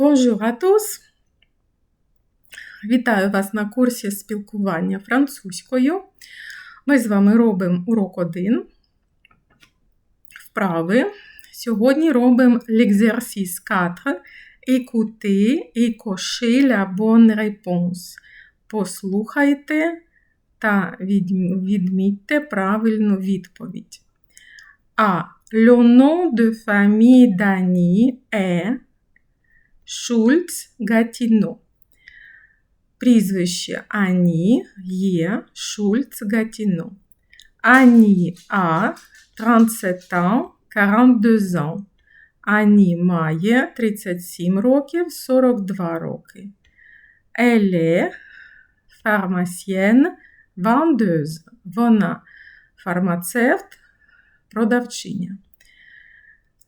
Bonjour à tous! Вітаю вас на курсі спілкування французькою. Ми з вами робимо урок 1. Вправи. Сьогодні робимо l'exercice 4. Écoutez et cochez la bonne réponse. Послухайте та відмітьте правильну відповідь. А. Le nom de famille d'Annie est Schultz Gatineau. Прізвище Ані є Шульц Гатіно. Ані А 37 ans, 42 ans. Ані має 37 років, 42 роки. Elle pharmacienne, vendeuse. Вона фармацевт, продавчиня.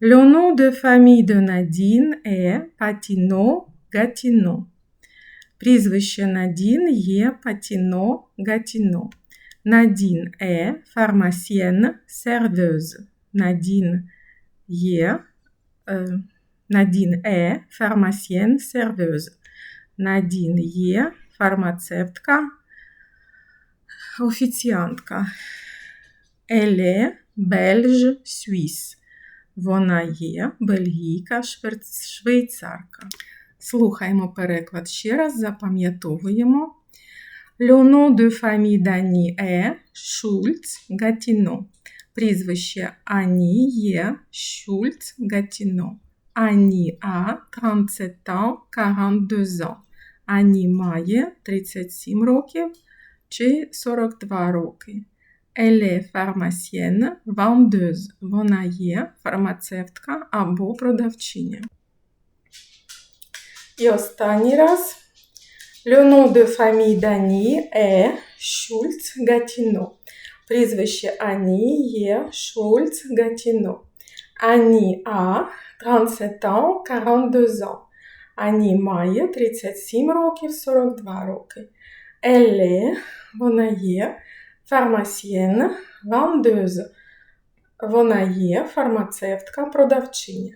Le nom de famille de Nadine est Patino Gatineau. Прізвище Надін є Патіно Гатіно. Надін е фармасьєн сервез. Надін є е, Надін е фармасьєн сервез. Надін є фармацевтка, офіціантка. Еле бельж Суїс. Вона є бельгійка, швейцарка. Слухаємо переклад ще раз, запам'ятовуємо. Le nom de famille d'Annie est Gatineau. Прізвище Ані є Schultz Gatineau. Ані А 37 ans, 42 ans. Ані має 37 років чи 42 роки. Elle est pharmacienne, vendeuse. Вона є фармацевтка або продавчиня. І останній раз. Le nom de famille d'Annie est Schultz Gatineau. Прізвище Ані є Schultz Gatineau. Ані А 37 ans, 42 ans. Ані має 37 років, 42 роки. Elle, вона є фармасьєн, vendeuse. Вона є фармацевтка, продавчиня.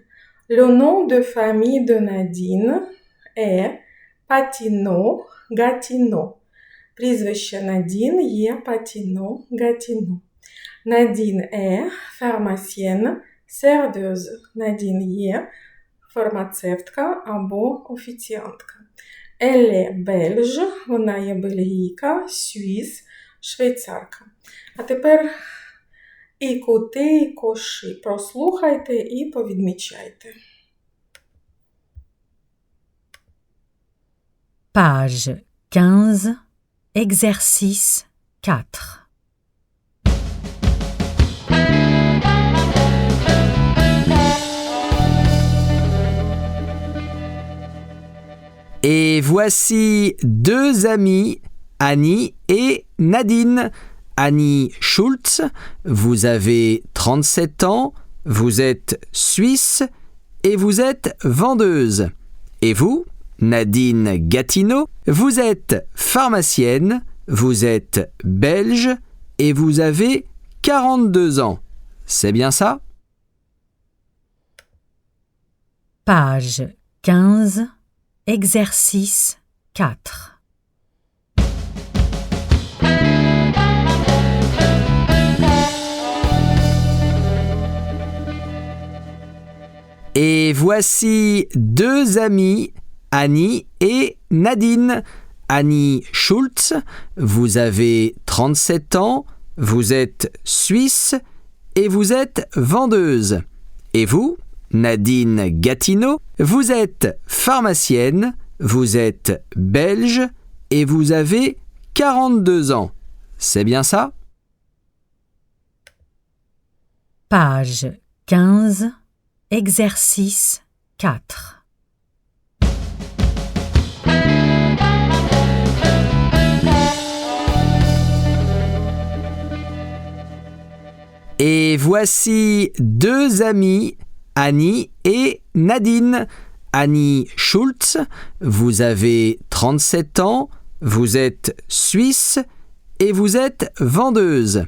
Le nom de famille de Nadine est Patino Gatineau. Прізвище Надін є Патіно Гатіно. Надін е фармасьєн сервез. Надін є фармацевтка або офіціантка. Еле бельж, вона є бельгійка, Суїс, швейцарка. А тепер і кути, і коши. Прослухайте і повідмічайте. Page 15, exercice 4. Et voici deux amis, Annie et Nadine. Annie Schultz, vous avez 37 ans, vous êtes suisse et vous êtes vendeuse. Et vous, Nadine Gatineau, vous êtes pharmacienne, vous êtes belge et vous avez 42 ans. C'est bien ça? Page 15, exercice 4. Et voici deux amis, Annie et Nadine. Annie Schultz, vous avez 37 ans, vous êtes suisse et vous êtes vendeuse. Et vous, Nadine Gatineau, vous êtes pharmacienne, vous êtes belge et vous avez 42 ans. C'est bien ça? Page 15, exercice 4. Et voici deux amis, Annie et Nadine. Annie Schultz, vous avez 37 ans, vous êtes suisse et vous êtes vendeuse.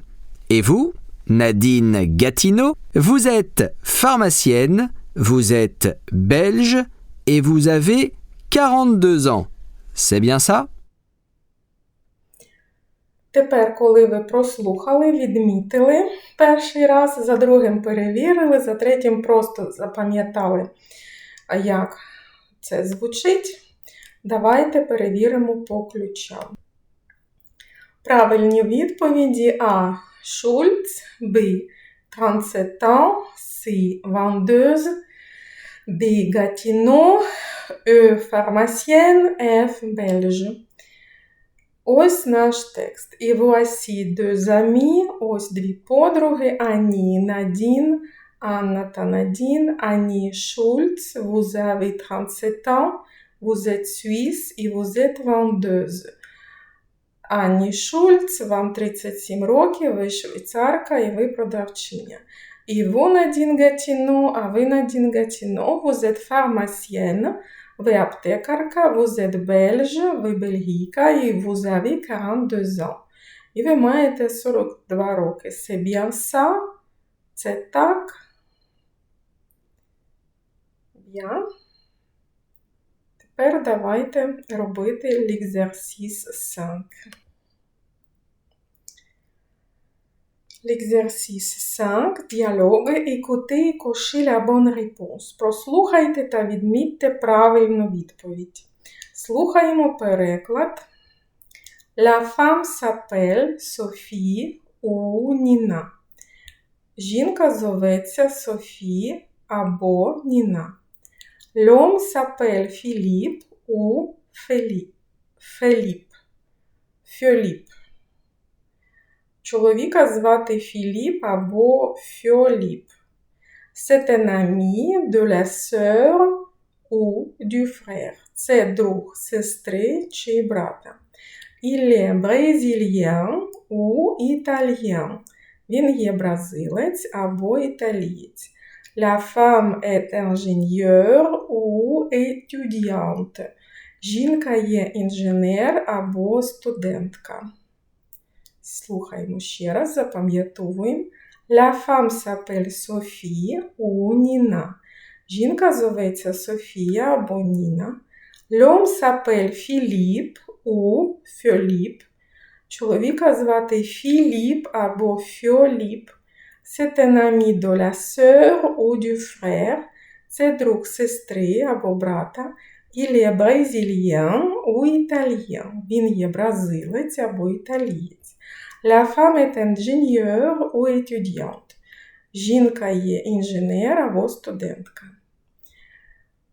Et vous, Nadine Gatineau, vous êtes pharmacienne, vous êtes belge et vous avez 42 ans. C'est bien ça Тепер, коли ви прослухали, відмітили перший раз, за другим перевірили, за третім просто запам'ятали, як це звучить. Давайте перевіримо по ключам. Правильні відповіді А. Шульц, Б. 37 ans, C. Vendeuse, D. Gatineau, E. Pharmacienne, F. Belge. Ось наш текст. І voici deux amis, ось дві подруги, Ані Надін, Анна та Надін, Ані Шульц, vous avez 37 ans, vous êtes suisse і vous êtes vendeuse. Ані Шульц, вам 37 років, ви швейцарка і ви продавчиня. І vous Надін Гатіно, а ви Надін Гатіно, vous êtes pharmacienne, ви аптекарка, vous êtes belge, ви бельгійка і vous avez 42 ans. І ви маєте 42 роки. C'est bien? Це так? Bien. Тепер давайте робити l'exercice 5. L'exercice 5. Діалоги. Écoutez et cochez la bonne réponse. Прослухайте та відмітьте правильну відповідь. Слухаємо переклад. La femme s'appelle Sophie ou Nina. Жінка зоветься Софі або Ніна. L'homme s'appelle Philippe ou Феліп. Феліп. Фьоліп. Чоловіка звати Філіп або Фьоліп. C'est un ami de la sœur ou du frère. Це друг сестри чи брата. Il est brésilien ou italien. Він є бразилець або італієць. La femme est ingénieure ou étudiante. Жінка є інженер або студентка. Слухаємо ще раз, запам'ятовуємо. La femme s'appelle Sophie ou Nina. Жінка зоветься Софія або Ніна. L'homme s'appelle Philippe ou Фьоліп. Чоловіка звати Філіп або Фьоліп. C'est un ami de la sœur ou du frère. Це друг сестри або брата. Il est brésilien ou italien. Він є бразилець або італієць. La femme est ingénieure ou étudiante. Жінка є інженер або студентка.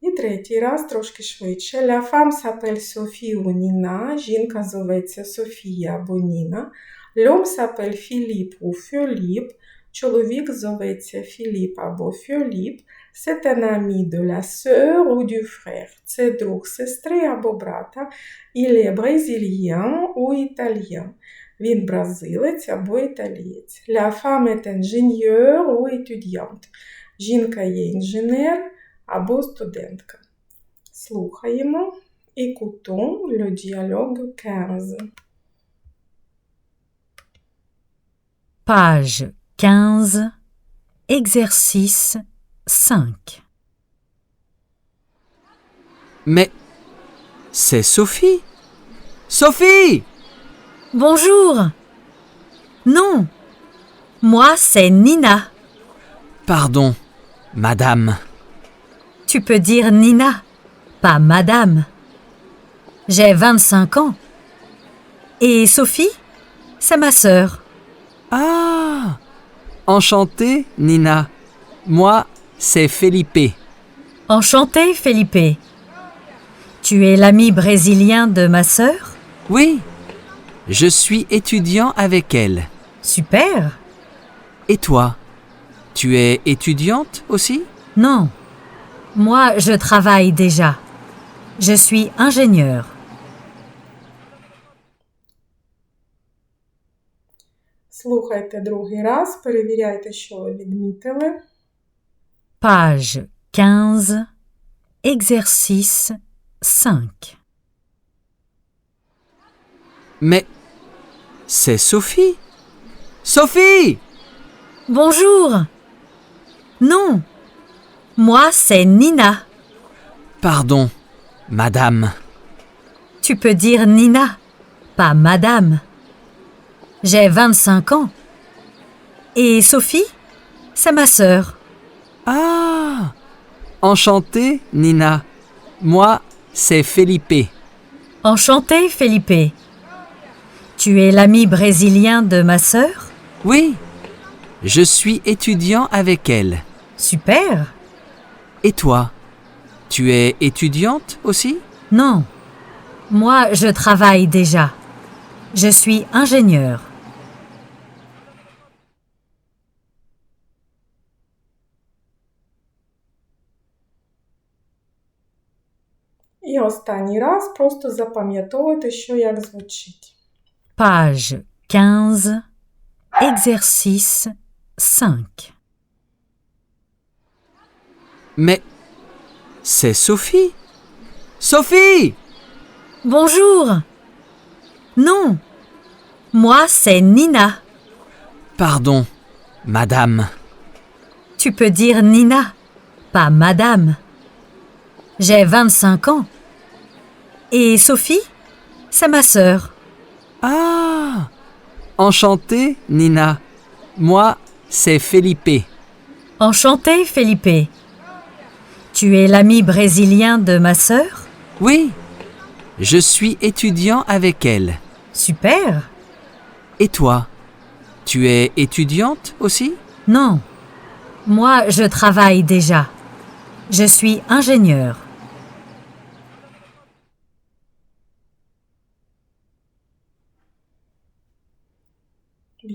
І третій раз трошки швидше. La femme s'appelle Sophie ou Nina. Жінка зоветься Софія або Ніна. L'homme s'appelle Philippe ou Фьоліп. Чоловік зоветься Філіп або Фьоліп. C'est un ami de la sœur ou du frère. Це друг сестри або брата. Il est brésilien ou italien. Він бразилець або італієць. La femme est ingénieure ou étudiante. Жінка є інженер або студентка. Слухаємо. Écoutons le dialogue 15. Page 15, exercice 5. Mais c'est Sophie Sophie Bonjour. Non, moi c'est Nina. Pardon, madame. Tu peux dire Nina, pas Madame. J'ai 25 ans. Et Sophie, c'est ma sœur. Ah Enchanté, Nina. Moi, c'est Felipe. Enchantée, Felipe. Tu es l'ami brésilien de ma sœur? Oui, je suis étudiant avec elle. Super. Et toi Tu es étudiante aussi? Non, moi je travaille déjà. Je suis ingénieur. Слухайте другий раз, перевіряйте, що ви відмітили. Page 15, exercice 5. Mais c'est Sophie Sophie Bonjour. Non, moi c'est Nina. Pardon, madame. Tu peux dire Nina, pas madame. J'ai 25 ans. Et Sophie, c'est ma sœur. Ah Enchanté, Nina. Moi, c'est Felipe. Enchanté, Felipe. Tu es l'ami brésilien de ma sœur? Oui, je suis étudiant avec elle. Super. Et toi Tu es étudiante aussi? Non. Moi, je travaille déjà. Je suis ingénieur. І останній раз просто запам'ятовуйте, що як звучить. Page 15, exercice 5. Mais c'est Sophie. Sophie Bonjour. Non. Moi, c'est Nina. Pardon, madame. Tu peux dire Nina, pas madame. J'ai 25 ans. Et Sophie, c'est ma sœur. Ah Enchanté, Nina. Moi, c'est Felipe. Enchanté, Felipe. Tu es l'ami brésilien de ma sœur? Oui, je suis étudiant avec elle. Super. Et toi Tu es étudiante aussi? Non. Moi, je travaille déjà. Je suis ingénieur.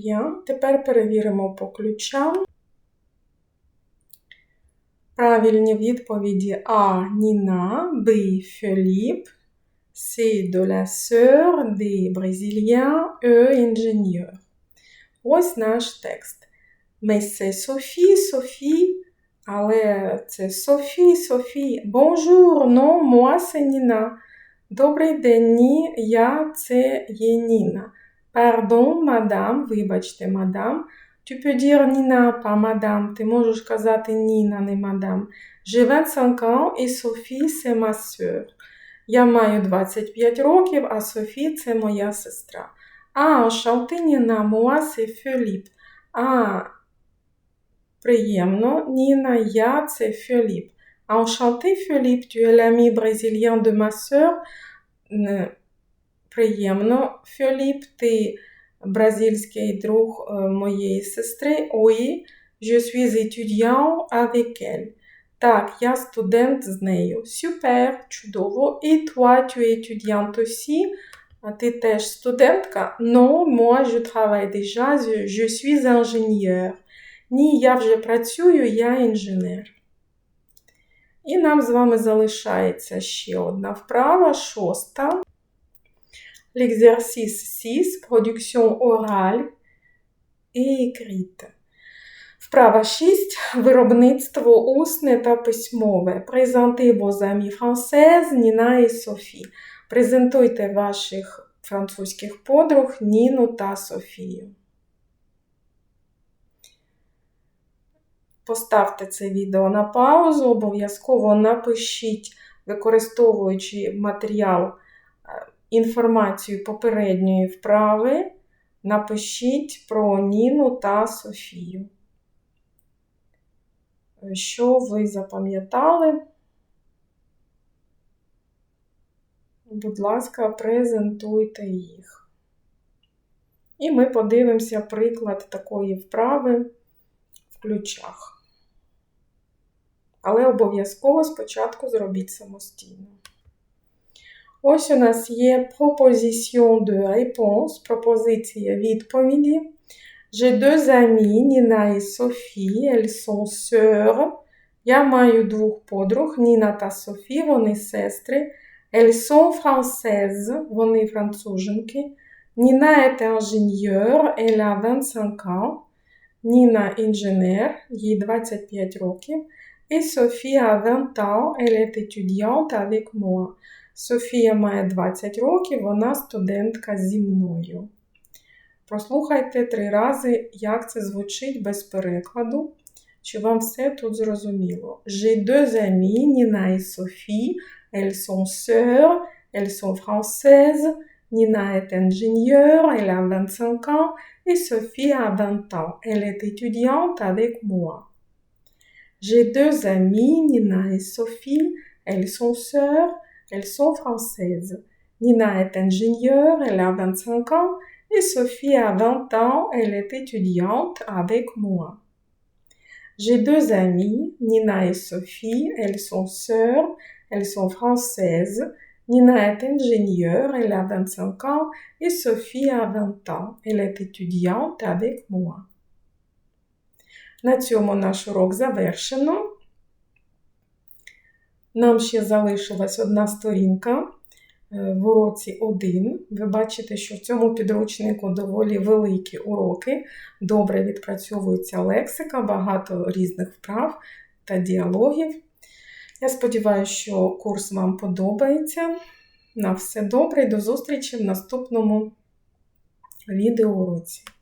Bien. Тепер перевіримо по ключам. Правильні відповіді А. Ніна, Б. Філіп, С. de la sœur, Д. Бразилien, Е. ingénieur. Ось наш текст. C'est Софі, Софі, але це Софі, Софі. Bonjour, non, moi c'est Ніна. Добрий день, ні, я це є Ніна. Pardon, madame, вибачте, мадам. Tu peux dire Nina, pas madame. Ти можеш казати Ніна, не мадам. J'ai 25 ans et Sophie, c'est ma sœur. Я маю 25 років, а Софі це моя сестра. А, Ніна, moi, c'est Philippe. А, приємно, Ніна, я це Філіп. Enchanté, Philippe, tu es l'ami brésilien de ma sœur. Приємно, Філіп, ти бразильський друг е, моєї сестри. Oui, je suis étudiant avec elle. Так, я студент з нею. Супер, чудово. І toi, tu es étudiante aussi. А ти теж студентка? Non, moi, je travaille déjà, je suis ingénieur. Ні, я вже працюю, я інженер. І нам з вами залишається ще одна вправа, шоста. L'exercice 6, production orale et écrite. Вправа 6. Виробництво усне та письмове. Презентez vos amis Ніна і Софі. Презентуйте ваших французьких подруг Ніну та Софію. Поставте це відео на паузу, обов'язково напишіть, використовуючи матеріал інформацію попередньої вправи, напишіть про Ніну та Софію. Що ви запам'ятали? Будь ласка, презентуйте їх. І ми подивимося приклад такої вправи в ключах. Але обов'язково спочатку зробіть самостійно. Ось у нас є proposition de réponse, пропозиція відповіді. J'ai deux amies, Ніна і Софі, elles sont sœurs. Я маю двох подруг, Ніна та Софі, вони сестри. Elles sont françaises, вони француженки. Ніна est ingénieure, elle a 25 ans. Ніна інженер, їй 25 років. І Софі a 20 ans, elle est étudiante avec moi. Софія має 20 років, вона студентка зі мною. Прослухайте три рази, як це звучить без перекладу. Чи вам все тут зрозуміло? J'ai deux amies, Nina et Sophie. Elles sont sœurs, elles sont françaises. Nina est ingénieure, elle a 25 ans et Sophie a 20 ans. Elle est étudiante avec moi. J'ai deux amies, Nina et Sophie. Elles sont sœurs, elles sont françaises. Nina est ingénieure, elle a 25 ans et Sophie a 20 ans, elle est étudiante avec moi. J'ai deux amies, Nina et Sophie, elles sont sœurs, elles sont françaises. Nina est ingénieure, elle a 25 ans et Sophie a 20 ans, elle est étudiante avec moi. На цьому наш урок завершено. Нам ще залишилась одна сторінка е, в уроці 1. Ви бачите, що в цьому підручнику доволі великі уроки, добре відпрацьовується лексика, багато різних вправ та діалогів. Я сподіваюся, що курс вам подобається. На все добре і до зустрічі в наступному відеоуроці.